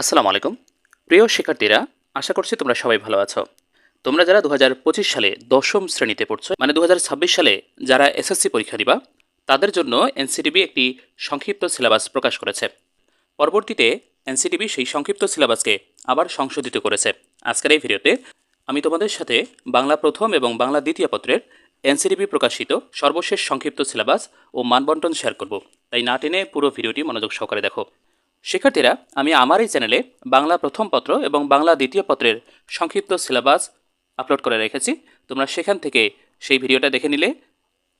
আসসালামু আলাইকুম। প্রিয় শিক্ষার্থীরা, আশা করছি তোমরা সবাই ভালো আছো। তোমরা যারা দু হাজার পঁচিশ সালে দশম শ্রেণীতে পড়ছো মানে দু হাজার ছাব্বিশ সালে যারা এসএসসি পরীক্ষা দিবা, তাদের জন্য এনসিটিবি একটি সংক্ষিপ্ত সিলেবাস প্রকাশ করেছে। পরবর্তীতে এনসিটিবি সেই সংক্ষিপ্ত সিলেবাসকে আবার সংশোধিত করেছে। আজকের এই ভিডিওতে আমি তোমাদের সাথে বাংলা প্রথম এবং বাংলা দ্বিতীয় পত্রের এনসিটিবি প্রকাশিত সর্বশেষ সংক্ষিপ্ত সিলেবাস ও মানবন্টন শেয়ার করব। তাই না টেনে পুরো ভিডিওটি মনোযোগ সহকারে দেখো। শিক্ষার্থীরা, আমি আমার এই চ্যানেলে বাংলা প্রথম পত্র এবং বাংলা দ্বিতীয় পত্রের সংক্ষিপ্ত সিলেবাস আপলোড করে রেখেছি। তোমরা সেখান থেকে সেই ভিডিওটা দেখে নিলে।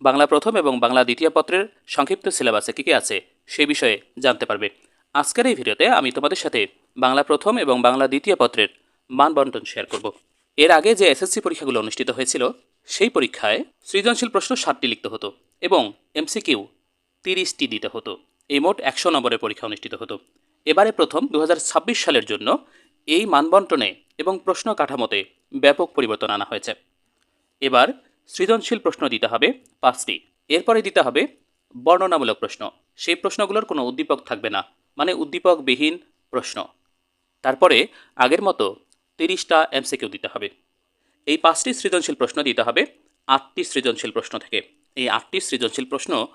বাংলা প্রথম এবং বাংলা দ্বিতীয় পত্রের সংক্ষিপ্ত সিলেবাসে কী কী আছে সেই বিষয়ে জানতে পারবে। আজকের এই ভিডিওতে আমি তোমাদের সাথে বাংলা প্রথম এবং বাংলা দ্বিতীয় পত্রের মান বন্টন শেয়ার করব। এর আগে যে এসএসসি পরীক্ষাগুলো অনুষ্ঠিত হয়েছিল, সেই পরীক্ষায় সৃজনশীল প্রশ্ন ষাটটি লিখতে হতো এবং এমসিকিউ তিরিশটি দিতে হতো। এই মোট একশো নম্বরের পরীক্ষা অনুষ্ঠিত হতো। এবারে প্রথম দু হাজার ছাব্বিশ সালের জন্য এই মানবন্টনে এবং প্রশ্ন কাঠামোতে ব্যাপক পরিবর্তন আনা হয়েছে। এবার সৃজনশীল প্রশ্ন দিতে হবে পাঁচটি। এরপরে দিতে হবে বর্ণনামূলক প্রশ্ন। সেই প্রশ্নগুলোর কোনো উদ্দীপক থাকবে না মানে উদ্দীপকবিহীন প্রশ্ন। তারপরে আগের মতো তিরিশটা এমসিকিউ দিতে হবে। এই পাঁচটি সৃজনশীল প্রশ্ন দিতে হবে আটটি সৃজনশীল প্রশ্ন থেকে। এই আটটি সৃজনশীল প্রশ্ন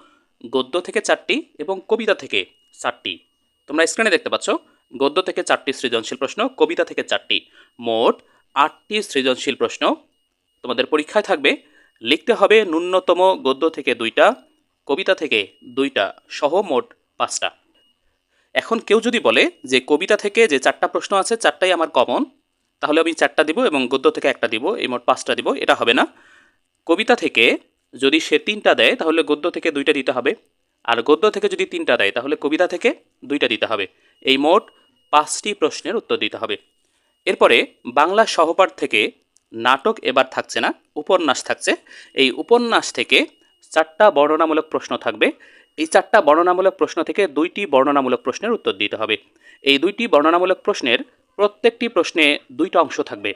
গদ্য থেকে চারটি এবং কবিতা থেকে চারটি। তোমরা স্ক্রিনে দেখতে পাচ্ছ, গদ্য থেকে চারটি সৃজনশীল প্রশ্ন, কবিতা থেকে চারটি। মোট আটটি সৃজনশীল প্রশ্ন। তোমাদের পরীক্ষায় থাকবে, লিখতে হবে ন্যূনতম গদ্য থেকে দুইটা, কবিতা থেকে দুইটা, সহ মোট পাঁচটা। এখন কেউ যদি বলে যে কবিতা থেকে যে চারটা প্রশ্ন আছে, চারটাই আমার কমন তাহলে আমি চারটা দিব এবং গদ্য থেকে একটা দিব, এই মোট পাঁচটা দিব, এটা হবে না। কবিতা থেকে যদি সে তিনটা দেয়, তাহলে গদ্য থেকে দুইটা দিতে হবে। আর গদ্য থেকে যদি তিনটা দেয়, তাহলে কবিতা থেকে দুইটা দিতে হবে। এই মোট পাঁচটি প্রশ্নের উত্তর দিতে হবে। এরপরে বাংলা সহপাঠ থেকে নাটক এবার থাকছে না, উপন্যাস থাকছে। এই উপন্যাস থেকে চারটা বর্ণনামূলক প্রশ্ন থাকবে। এই চারটা বর্ণনামূলক প্রশ্ন থেকে দুইটি বর্ণনামূলক প্রশ্নের উত্তর দিতে হবে। এই দুইটি বর্ণনামূলক প্রশ্নের প্রত্যেকটি প্রশ্নে দুইটা অংশ থাকবে।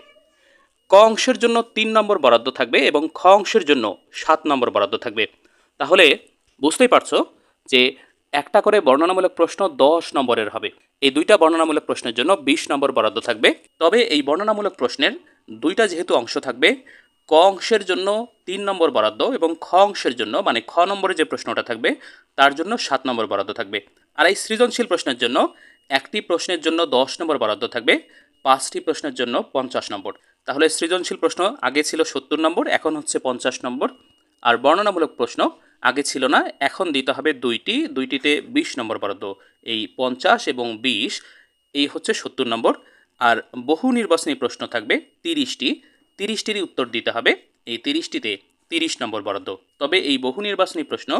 ক অংশের জন্য তিন নম্বর বরাদ্দ থাকবে এবং খ অংশের জন্য সাত নম্বর বরাদ্দ থাকবে। তাহলে বুঝতেই পারছ যে একটা করে বর্ণনামূলক প্রশ্ন দশ নম্বরের হবে। এই দুইটা বর্ণনামূলক প্রশ্নের জন্য বিশ নম্বর বরাদ্দ থাকবে। তবে এই বর্ণনামূলক প্রশ্নের দুইটা যেহেতু অংশ থাকবে, ক অংশের জন্য তিন নম্বর বরাদ্দ এবং খ অংশের জন্য মানে খ নম্বরে যে প্রশ্নটা থাকবে, তার জন্য সাত নম্বর বরাদ্দ থাকবে। আর এই সৃজনশীল প্রশ্নের জন্য একটি প্রশ্নের জন্য দশ নম্বর বরাদ্দ থাকবে, পাঁচটি প্রশ্নের জন্য পঞ্চাশ নম্বর। তাহলে সৃজনশীল প্রশ্ন আগে ছিল সত্তর নম্বর, এখন হচ্ছে পঞ্চাশ নম্বর। আর বর্ণনামূলক প্রশ্ন আগে ছিল না, এখন দিতে হবে দুইটি, দুইটিতে বিশ নম্বর বরাদ্দ। এই পঞ্চাশ এবং বিশ, এই হচ্ছে সত্তর নম্বর। আর বহু নির্বাচনী প্রশ্ন থাকবে তিরিশটি, তিরিশটিরই উত্তর দিতে হবে, এই তিরিশটিতে তিরিশ নম্বর বরাদ্দ। তবে এই বহু নির্বাচনী প্রশ্ন,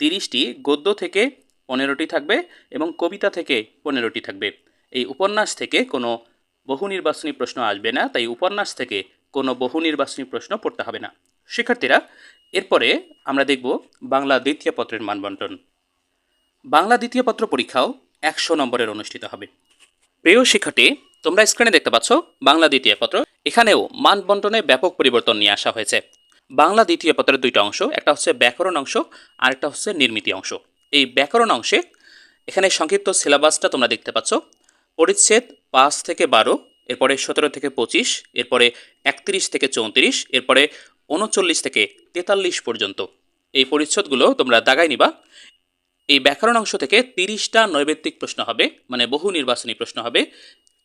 তিরিশটি গদ্য থেকে পনেরোটি থাকবে এবং কবিতা থেকে পনেরোটি থাকবে। এই উপন্যাস থেকে কোনো বহু নির্বাচনী প্রশ্ন আসবে না, তাই উপন্যাস থেকে কোনো বহু নির্বাচনী প্রশ্ন পড়তে হবে না। শিক্ষার্থীরা এরপরে আমরা দেখব বাংলা দ্বিতীয় পত্রের মানবন্টন। বাংলা দ্বিতীয় পত্র পরীক্ষাও একশো নম্বরের অনুষ্ঠিত হবে। প্রিয় শিক্ষার্থী, তোমরা স্ক্রিনে দেখতে পাচ্ছ বাংলা দ্বিতীয় পত্র। এখানেও মানবন্টনে ব্যাপক পরিবর্তন নিয়ে আসা হয়েছে। বাংলা দ্বিতীয় পত্রের দুইটা অংশ, একটা হচ্ছে ব্যাকরণ অংশ আর একটা হচ্ছে নির্মিতি অংশ। এই ব্যাকরণ অংশে এখানে সংক্ষিপ্ত সিলেবাসটা তোমরা দেখতে পাচ্ছ। পরিচ্ছেদ পাঁচ থেকে বারো, এরপরে সতেরো থেকে পঁচিশ, এরপরে একত্রিশ থেকে চৌত্রিশ, এরপরে উনচল্লিশ থেকে তেতাল্লিশ পর্যন্ত। এই পরিচ্ছদগুলো তোমরা দাগায় নিবা। এই ব্যাকরণ অংশ থেকে তিরিশটা নৈবেত্তিক প্রশ্ন হবে মানে বহু নির্বাচনী প্রশ্ন হবে।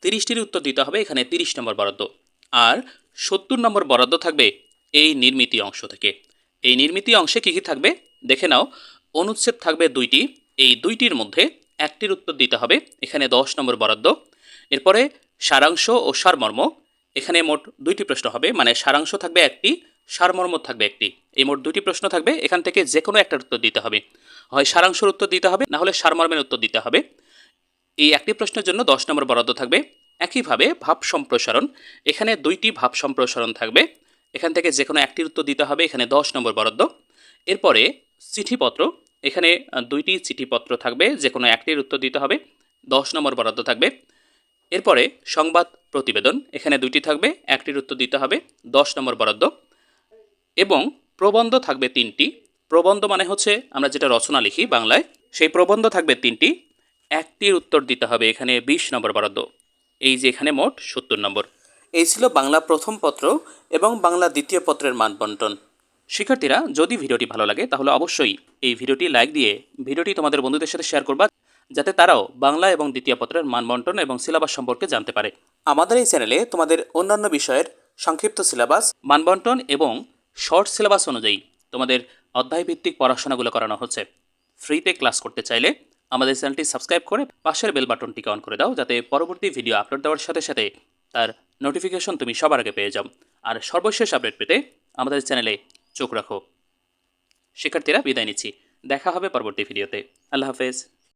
তিরিশটির উত্তর দিতে হবে, এখানে তিরিশ নম্বর বরাদ্দ। আর সত্তর নম্বর বরাদ্দ থাকবে এই নির্মিতি অংশ থেকে। এই নির্মিতি অংশে কী কী থাকবে? দেখে নাও। অনুচ্ছেদ থাকবে দুইটি। এই দুইটির মধ্যে একটির উত্তর দিতে হবে, এখানে দশ নম্বর বরাদ্দ। এরপরে সারাংশ ও সারমর্ম। এখানে মোট দুইটি প্রশ্ন হবে মানে সারাংশ থাকবে একটি সারমর্ম থাকবে একটি। এই মোট দুইটি প্রশ্ন থাকবে। এখান থেকে যে কোনো একটার উত্তর দিতে হবে। হয় সারাংশের উত্তর দিতে হবে, না হলে সারমর্মের উত্তর দিতে হবে। এই একটি প্রশ্নের জন্য দশ নম্বর বরাদ্দ থাকবে। একইভাবে ভাব সম্প্রসারণ, এখানে দুইটি ভাব সম্প্রসারণ থাকবে। এখান থেকে যে কোনো একটির উত্তর দিতে হবে, এখানে দশ নম্বর বরাদ্দ। এরপরে চিঠিপত্র, এখানে দুইটি চিঠিপত্র থাকবে যে কোনো একটির উত্তর দিতে হবে, দশ নম্বর বরাদ্দ থাকবে। এরপরে সংবাদ প্রতিবেদন, এখানে দুইটি থাকবে, একটির উত্তর দিতে হবে, দশ নম্বর বরাদ্দ। এবং প্রবন্ধ থাকবে তিনটি। প্রবন্ধ মানে হচ্ছে, আমরা যেটা রচনা লিখি বাংলায়, সেই প্রবন্ধ থাকবে তিনটি। একটির উত্তর দিতে হবে এখানে বিশ নম্বর বরাদ্দ। এই যে এখানে মোট সত্তর নম্বর। এই ছিল বাংলা প্রথম পত্র এবং বাংলা দ্বিতীয় পত্রের মান বন্টন শিক্ষার্থীরা, যদি ভিডিওটি ভালো লাগে, তাহলে অবশ্যই এই ভিডিওটি লাইক দিয়ে ভিডিওটি তোমাদের বন্ধুদের সাথে শেয়ার করবা, যাতে তারাও বাংলা এবং দ্বিতীয় পত্রের মান বন্টন এবং সিলেবাস সম্পর্কে জানতে পারে। আমাদের এই চ্যানেলে তোমাদের অন্যান্য বিষয়ের সংক্ষিপ্ত সিলেবাস, মানবন্টন এবং শর্ট সিলেবাস অনুযায়ী তোমাদের অধ্যায়ভিত্তিক পড়াশোনাগুলো করানো হচ্ছে। ফ্রিতে ক্লাস করতে চাইলে আমাদের চ্যানেলটি সাবস্ক্রাইব করে পাশের বেল বাটনটিকে অন করে দাও যাতে পরবর্তী ভিডিও আপলোড দেওয়ার সাথে সাথে তার নোটিফিকেশন তুমি সবার আগে পেয়ে যাও। আর সর্বশেষ আপডেট পেতে আমাদের চ্যানেলে চোখ রাখো। শিক্ষার্থীরা বিদায় নিচ্ছি। দেখা হবে পরবর্তী ভিডিওতে। আল্লাহ হাফেজ।